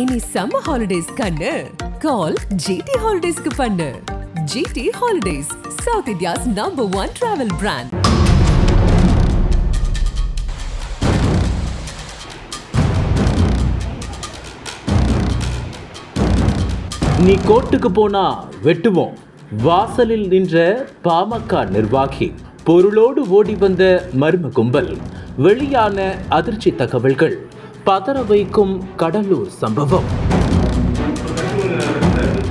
இனி summer holidays கண்ணு. கால் GT ஹாலிடேஸ்க்கு பண்ணு. GT Holidays South India's number one travel brand நீ கோர்ட்டுக்கு போனா வெட்டுவோம். வாசலில் நின்ற பாமக நிர்வாகி பொருளோடு ஓடி வந்த மர்ம கும்பல் வெளியான அதிர்ச்சி தகவல்கள். பதற வைக்கும் கடலூர் சம்பவம்.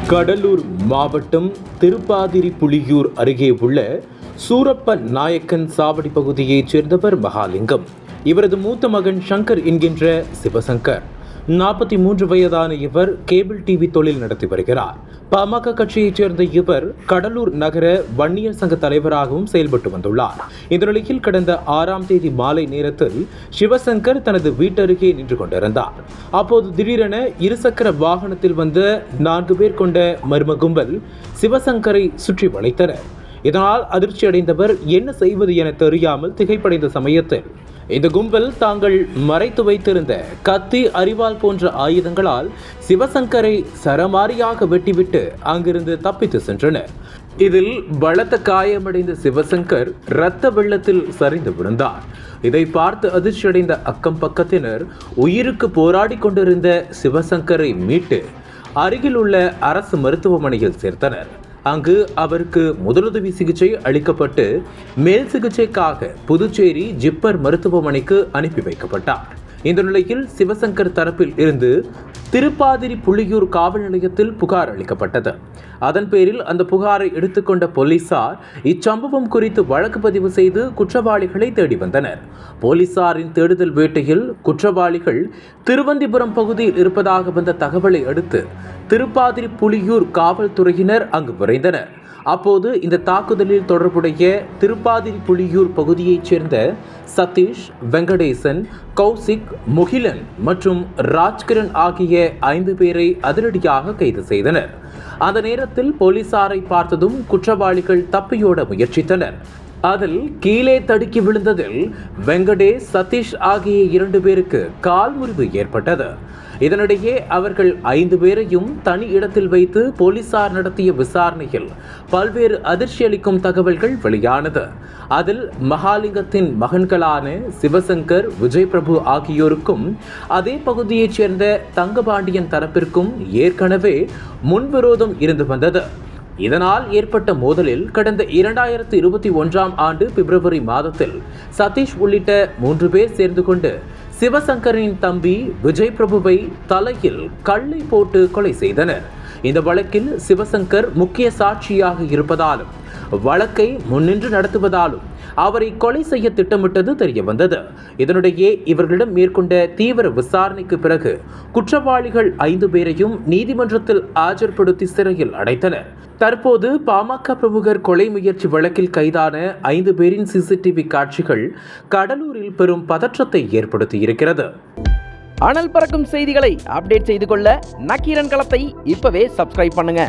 கடலூர் மாவட்டம் திருப்பாதிரி புலியூர் அருகே உள்ள சூரப்ப நாயக்கன் சாவடி பகுதியைச் சேர்ந்தவர் மகாலிங்கம். இவரது மூத்த மகன் சங்கர் என்கின்ற சிவசங்கர். நாற்பத்தி மூன்று வயதான இவர் கேபிள் டிவி தொழில் நடத்தி வருகிறார். பாமக கட்சியைச் சேர்ந்த இவர் கடலூர் நகர வன்னியர் சங்க தலைவராகவும் செயல்பட்டு வந்துள்ளார். இந்த நிலையில் கடந்த ஆறாம் தேதி மாலை நேரத்தில் சிவசங்கர் தனது வீட்டருகே நின்று கொண்டிருந்தார். அப்போது திடீரென இருசக்கர வாகனத்தில் வந்த நான்கு பேர் கொண்ட மர்ம கும்பல் சிவசங்கரை சுற்றி வளைத்தனர். இதனால் அதிர்ச்சி அடைந்தவர் என்ன செய்வது என தெரியாமல் திகைப்படைந்த சமயத்தில் இந்த கும்பல் தாங்கள் மறைத்து வைத்திருந்த கத்தி அரிவாள் போன்ற ஆயுதங்களால் சிவசங்கரை சரமாரியாக வெட்டிவிட்டு அங்கிருந்து தப்பித்து சென்றனர். இதில் பலத்த காயமடைந்த சிவசங்கர் இரத்த வெள்ளத்தில் சரிந்து விழுந்தார். இதை பார்த்து அதிர்ச்சியடைந்த அக்கம் பக்கத்தினர் உயிருக்கு போராடி கொண்டிருந்த சிவசங்கரை மீட்டு அருகில் உள்ள அரசு மருத்துவமனையில் சேர்த்தனர். அங்கு அவருக்கு முதலுதவி சிகிச்சை அளிக்கப்பட்டு மேல் சிகிச்சைக்காக புதுச்சேரி ஜிப்பர் மருத்துவமனைக்கு அனுப்பி வைக்கப்பட்டார். இந்த நிலையில் சிவசங்கர் தரப்பில் இருந்து திருப்பாதிரி புள்ளியூர் காவல் நிலையத்தில் புகார் அளிக்கப்பட்டது. அதன் பேரில் அந்த புகாரை எடுத்துக்கொண்ட போலீசார் இச்சம்பவம் குறித்து வழக்கு பதிவு செய்து குற்றவாளிகளை தேடி வந்தனர். போலீசாரின் தேடுதல் வேட்டையில் குற்றவாளிகள் திருவந்திபுரம் பகுதியில் இருப்பதாக வந்த தகவலை அடுத்து திருப்பாதிரி புலியூர் காவல்துறையினர் அங்கு விரைந்தனர். அப்போது இந்த தாக்குதலில் தொடர்புடைய திருப்பாதிரி புலியூர் பகுதியைச் சேர்ந்த சதீஷ் வெங்கடேசன் கௌசிக் முகிலன் மற்றும் ராஜ்கிரண் ஆகிய ஐந்து பேரை அதிரடியாக கைது செய்தனர். அந்த நேரத்தில் போலீசாரை பார்த்ததும் குற்றவாளிகள் தப்பியோட முயற்சித்தனர். அதில் கீழே தடுக்கி விழுந்ததில் வெங்கடேஷ் சதீஷ் ஆகிய இரண்டு பேருக்கு கால் முறிவு ஏற்பட்டது. இதனிடையே அவர்கள் ஐந்து பேரையும் தனி இடத்தில் வைத்து போலீசார் நடத்திய விசாரணையில் பல்வேறு அதிர்ச்சியளிக்கும் தகவல்கள் வெளியானது. அதில் மகாலிங்கத்தின் மகன்களான சிவசங்கர் விஜய் பிரபு ஆகியோருக்கும் அதே பகுதியைச் சேர்ந்த தங்கபாண்டியன் தரப்பிற்கும் ஏற்கனவே முன்விரோதம் இருந்து வந்தது. இதனால் ஏற்பட்ட மோதலில் கடந்த இரண்டாயிரத்து இருபத்தி ஒன்றாம் ஆண்டு பிப்ரவரி மாதத்தில் சதீஷ் உள்ளிட்ட மூன்று பேர் சேர்ந்து கொண்டு சிவசங்கரின் தம்பி விஜய் பிரபுவை தலையில் கல்லை போட்டு கொலை செய்தனர். இந்த வழக்கில் சிவசங்கர் முக்கிய சாட்சியாக இருப்பதாலும் வழக்கை முன்னின்று நடத்துவதாலும் அவரை கொலை செய்ய திட்டமிட்டது தெரிய வந்தது இதனிடையே இவர்களிடம் மேற்கொண்ட தீவிர விசாரணைக்கு பிறகு குற்றவாளிகள் ஐந்து பேரையும் நீதிமன்றத்தில் ஆஜர்படுத்தி சிறையில் அடைத்தனர். தற்போது பாமக பிரமுகர் கொலை முயற்சி வழக்கில் கைதான ஐந்து பேரின் சிசிடிவி காட்சிகள் கடலூரில் பெரும் பதற்றத்தை ஏற்படுத்தியிருக்கிறது. அனல் பறக்கும் செய்திகளை அப்டேட் செய்து கொள்ள நக்கீரன் களத்தை இப்பவே சப்ஸ்கிரைப் பண்ணுங்க.